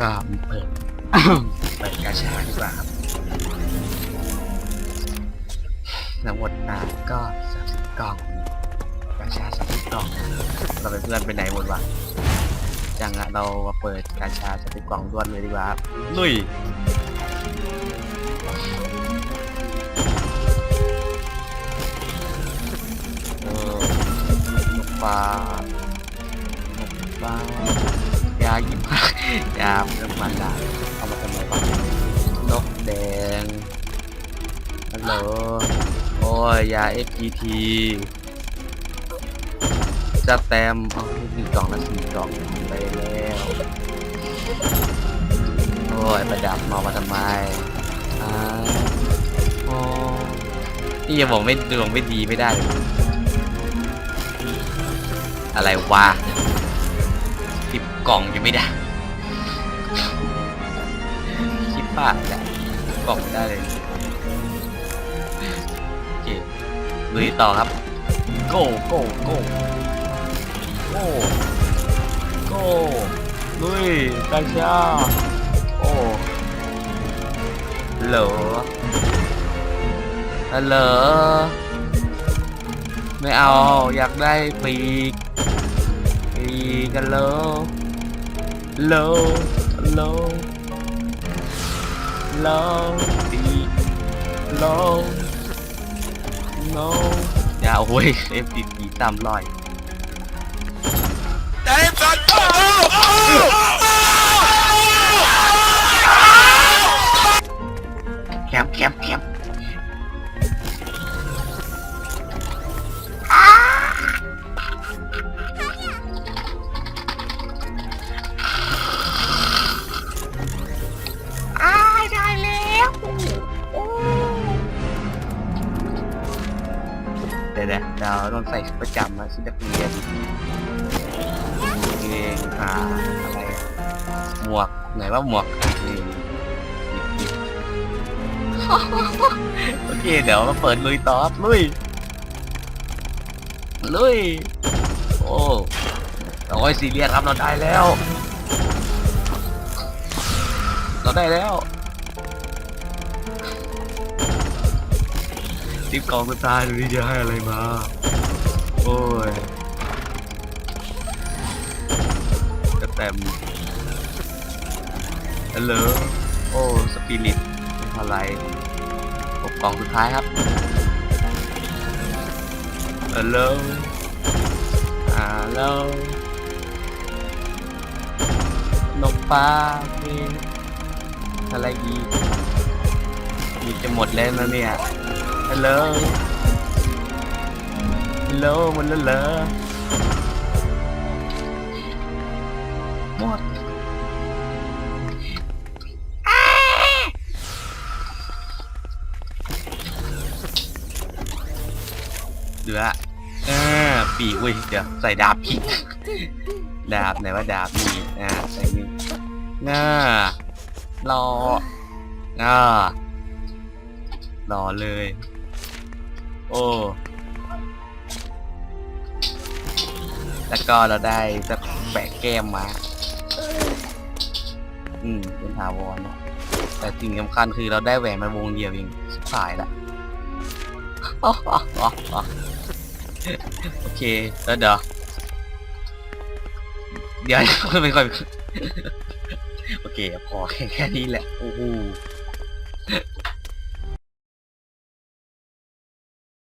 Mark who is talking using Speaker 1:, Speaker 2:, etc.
Speaker 1: ก็เปิด เปิดกาชาดีกว่าครับทั้งหมดมาก็สามสิบกล่องกาชาสามสิบกล่องเราเป็นเพื่อนไปไหนหมดวะจังอะเรามาเปิดกาชาสามสิบกล่องรวดเลยดีกว่าครับลุยเออฟ้าายายิ้มมากยาเริ่มมันได้เอามาทำไมวะนกแดงฮัลโหลโอ้ยยา FGT จะแต้มเอาหนึ่กล่องละสี่กล่องไปแล้วโอ้ยประดับมามาทำไมอ่าโอ้นี่ยังบอกไม่ดวงไม่ดีไม่ได้ อะไรวะ กล่องยังไม่ได้ คิดป่ะแหละกล่องไม่ได้เลยโอเคลุยต่อครับ go go go go go ลุยกาชาโอ้ฮัลโหลฮัลโหลไม่เอาอยากได้ปีกปีกันโลโลโลโลปีกโลโลอย่าโอ้ยเอฟดีดีตามรอยแค เดี๋ยวนะเราต้องใส่ชุดประจำมาชุดนักเรียนเองอ่าอะไรหมวกไหนว่าหมวกโอเคเดี๋ยวมาเปิดลุยต่อบลุยลุยโอ้โอ้ยซีเรียสครับเราได้แล้ว เราได้แล้ว สิบกองสุดท้ายดูนี่จะให้อะไรมา โอ้ยกระแตมฮัลโหลโอ้สปิริตอะไรหกกองสุดท้ายครับฮัลโหลฮัลโหลนกฟ้ามีอะไรอีกมีจะหมดแล้วนะเนี่ย ฮัลโหลฮัลโหลหมดแล้วเหรอหมดเหลืออ่าปีกเว้ยเดี๋ยวใส่ดาบผิดดาบไหนว่าดาบมีอ่าใส่นี่ง่ารอง่ารอเลย โอ้แล้วก็เราได้จะแปะแก้มมา อืม เป็นถาวรนะแต่สิ่งสำคัญคือเราได้แหวนมาวงเดียวเองสุดท้ายละ โอเค แล้วเดี๋ยว เดี๋ยวไม่ค่อยโอเค พอแค่แค่นี้แหละ โอ้โห